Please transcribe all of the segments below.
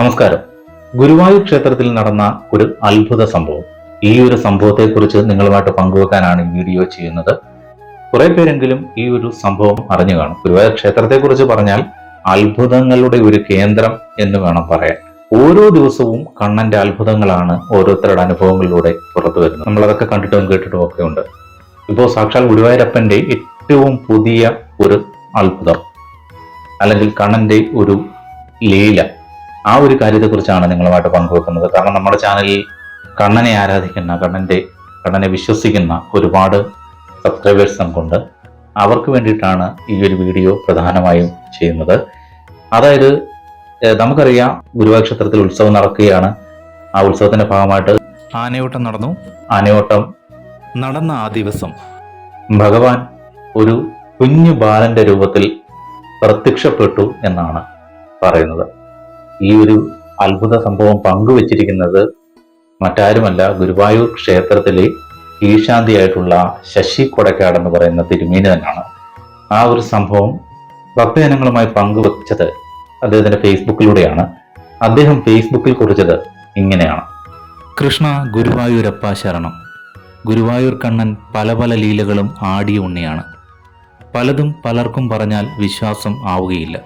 നമസ്കാരം. ഗുരുവായൂർ ക്ഷേത്രത്തിൽ നടന്ന ഒരു അത്ഭുത സംഭവം. ഈ ഒരു സംഭവത്തെക്കുറിച്ച് നിങ്ങളുമായിട്ട് പങ്കുവെക്കാനാണ് ഈ വീഡിയോ ചെയ്യുന്നത്. കുറെ പേരെങ്കിലും ഈ ഒരു സംഭവം അറിഞ്ഞു കാണും. ഗുരുവായൂർ ക്ഷേത്രത്തെക്കുറിച്ച് പറഞ്ഞാൽ അത്ഭുതങ്ങളുടെ ഒരു കേന്ദ്രം എന്ന് വേണം പറയാൻ. ഓരോ ദിവസവും കണ്ണന്റെ അത്ഭുതങ്ങളാണ് ഓരോരുത്തരുടെ അനുഭവങ്ങളിലൂടെ പുറത്തു വരുന്നത്. നമ്മളതൊക്കെ കണ്ടിട്ടും കേട്ടിട്ടും ഒക്കെ ഉണ്ട്. ഇപ്പോൾ സാക്ഷാൽ ഗുരുവായൂരപ്പന്റെ ഏറ്റവും പുതിയ ഒരു അത്ഭുതം അല്ലെങ്കിൽ കണ്ണന്റെ ഒരു ലീല ആ ഒരു കാര്യത്തെക്കുറിച്ചാണ് നിങ്ങളുമായിട്ട് പങ്കുവെക്കുന്നത്. കാരണം നമ്മുടെ ചാനലിൽ കണ്ണനെ ആരാധിക്കുന്ന കണ്ണന്റെ കണ്ണനെ വിശ്വസിക്കുന്ന ഒരുപാട് സബ്സ്ക്രൈബേഴ്സ് നമുക്കുണ്ട് അവർക്ക് വേണ്ടിയിട്ടാണ് ഈ ഒരു വീഡിയോ പ്രധാനമായും ചെയ്യുന്നത്. അതായത് നമുക്കറിയാം ഗുരുവായൂർ ക്ഷേത്രത്തിൽ ഉത്സവം നടക്കുകയാണ്. ആ ഉത്സവത്തിന്റെ ഭാഗമായിട്ട് ആനയോട്ടം നടന്നു. ആനയോട്ടം നടന്ന ആ ദിവസം ഭഗവാൻ ഒരു കുഞ്ഞു ബാലന്റെ രൂപത്തിൽ പ്രത്യക്ഷപ്പെട്ടു എന്നാണ് പറയുന്നത്. ഈ ഒരു അത്ഭുത സംഭവം പങ്കുവച്ചിരിക്കുന്നത് മറ്റാരുമല്ല ഗുരുവായൂർ ക്ഷേത്രത്തിലെ ഈശാന്തിയായിട്ടുള്ള ശശി കൊടക്കാട് എന്ന് പറയുന്ന തിരുമേനി തന്നെയാണ്. ആ ഒരു സംഭവം ഭക്തജനങ്ങളുമായി പങ്കുവച്ചത് അദ്ദേഹത്തിന്റെ ഫേസ്ബുക്കിലൂടെയാണ്. അദ്ദേഹം ഫേസ്ബുക്കിൽ കുറിച്ചത് ഇങ്ങനെയാണ്. കൃഷ്ണ ഗുരുവായൂരപ്പ ശരണം. ഗുരുവായൂർ കണ്ണൻ പല പല ലീലകളും ആടിയ ഉണ്ണിയാണ്. പലതും പലർക്കും പറഞ്ഞാൽ വിശ്വാസം ആവുകയില്ല.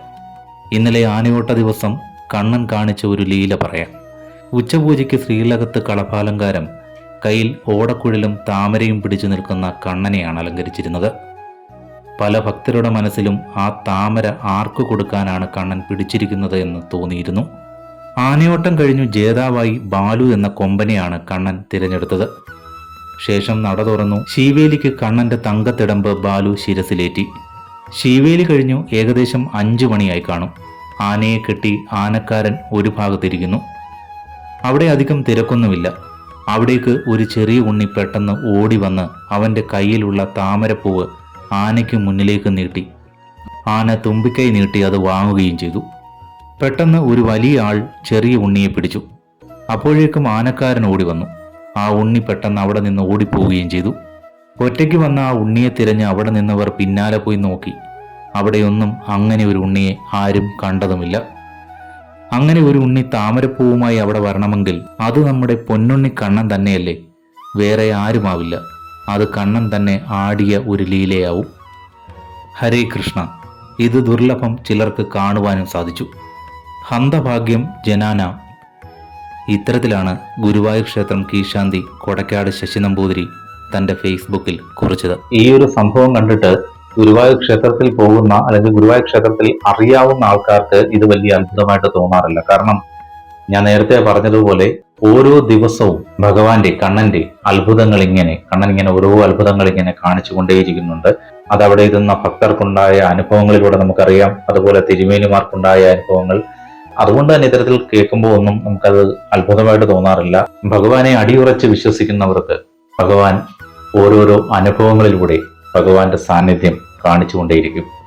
ഇന്നലെ ആനയോട്ട ദിവസം കണ്ണൻ കാണിച്ച ഒരു ലീല പറയാം. ഉച്ചപൂജയ്ക്ക് ശ്രീലകത്ത് കളഭാലങ്കാരം കയ്യിൽ ഓടക്കുഴലും താമരയും പിടിച്ചു നിൽക്കുന്ന കണ്ണനെയാണ് അലങ്കരിച്ചിരുന്നത്. പല ഭക്തരുടെ മനസ്സിലും ആ താമര ആർക്കു കൊടുക്കാനാണ് കണ്ണൻ പിടിച്ചിരിക്കുന്നത് എന്ന് തോന്നിയിരുന്നു. ആനയോട്ടം കഴിഞ്ഞു ജേതാവായി ബാലു എന്ന കൊമ്പനെയാണ് കണ്ണൻ തിരഞ്ഞെടുത്തത്. ശേഷം നട തുറന്നു ശീവേലിക്ക് കണ്ണന്റെ തങ്കത്തിടമ്പ് ബാലു ശിരസിലേറ്റി. ശീവേലി കഴിഞ്ഞു ഏകദേശം അഞ്ചു മണിയായി കാണും. ആനയെ കെട്ടി ആനക്കാരൻ ഒരു ഭാഗത്തിരിക്കുന്നു. അവിടെ അധികം തിരക്കൊന്നുമില്ല. അവിടേക്ക് ഒരു ചെറിയ ഉണ്ണി പെട്ടെന്ന് ഓടി വന്ന് അവന്റെ കയ്യിലുള്ള താമരപ്പൂവ് ആനയ്ക്ക് മുന്നിലേക്ക് നീട്ടി. ആന തുമ്പിക്കൈ നീട്ടി അത് വാങ്ങുകയും ചെയ്തു. പെട്ടെന്ന് ഒരു വലിയ ആൾ ചെറിയ ഉണ്ണിയെ പിടിച്ചു. അപ്പോഴേക്കും ആനക്കാരൻ ഓടി വന്നു. ആ ഉണ്ണി പെട്ടെന്ന് അവിടെ നിന്ന് ഓടിപ്പോവുകയും ചെയ്തു. ഒറ്റയ്ക്ക് വന്ന ആ ഉണ്ണിയെ തിരഞ്ഞ് അവിടെ നിന്നവർ പിന്നാലെ പോയി നോക്കി. അവിടെയൊന്നും അങ്ങനെ ഒരു ഉണ്ണിയെ ആരും കണ്ടതുമില്ല. അങ്ങനെ ഒരു ഉണ്ണി താമരപ്പൂവുമായി അവിടെ വരണമെങ്കിൽ അത് നമ്മുടെ പൊന്നുണ്ണി കണ്ണൻ തന്നെയല്ലേ? വേറെ ആരുമാവില്ല. അത് കണ്ണൻ തന്നെ ആടിയ ഒരു ലീലയാവും. ഹരേ കൃഷ്ണ ഇത് ദുർലഭം ചിലർക്ക് കാണുവാനും സാധിച്ചു. ഹന്തഭാഗ്യം ജനാന. ഇത്തരത്തിലാണ് ഗുരുവായൂർ ക്ഷേത്രം കീശാന്തി കൊടക്കാട് ശശി നമ്പൂതിരി തന്റെ ഫേസ്ബുക്കിൽ കുറിച്ചത്. ഈ ഒരു സംഭവം കണ്ടിട്ട് ഗുരുവായൂർ ക്ഷേത്രത്തിൽ പോകുന്ന അല്ലെങ്കിൽ ഗുരുവായൂർ ക്ഷേത്രത്തിൽ അറിയാവുന്ന ആൾക്കാർക്ക് ഇത് വലിയ അത്ഭുതമായിട്ട് തോന്നാറില്ല. കാരണം ഞാൻ നേരത്തെ പറഞ്ഞതുപോലെ ഓരോ ദിവസവും ഭഗവാന്റെ കണ്ണന്റെ അത്ഭുതങ്ങൾ ഇങ്ങനെ കണ്ണൻ ഇങ്ങനെ ഓരോ അത്ഭുതങ്ങൾ ഇങ്ങനെ കാണിച്ചുകൊണ്ടേയിരിക്കുന്നുണ്ട്. അത് അവിടെ ഇരുന്ന ഭക്തർക്കുണ്ടായ അനുഭവങ്ങളിലൂടെ നമുക്കറിയാം. അതുപോലെ തിരുമേനിമാർക്കുണ്ടായ അനുഭവങ്ങൾ. അതുകൊണ്ട് തന്നെ ഇത്തരത്തിൽ കേൾക്കുമ്പോൾ ഒന്നും നമുക്കത് അത്ഭുതമായിട്ട് തോന്നാറില്ല. ഭഗവാനെ അടിയുറച്ച് വിശ്വസിക്കുന്നവർക്ക് ഭഗവാൻ ഓരോരോ അനുഭവങ്ങളിലൂടെ ഭഗവാന്റെ സാന്നിധ്യം കാണിച്ചുകൊണ്ടേയിരിക്കും.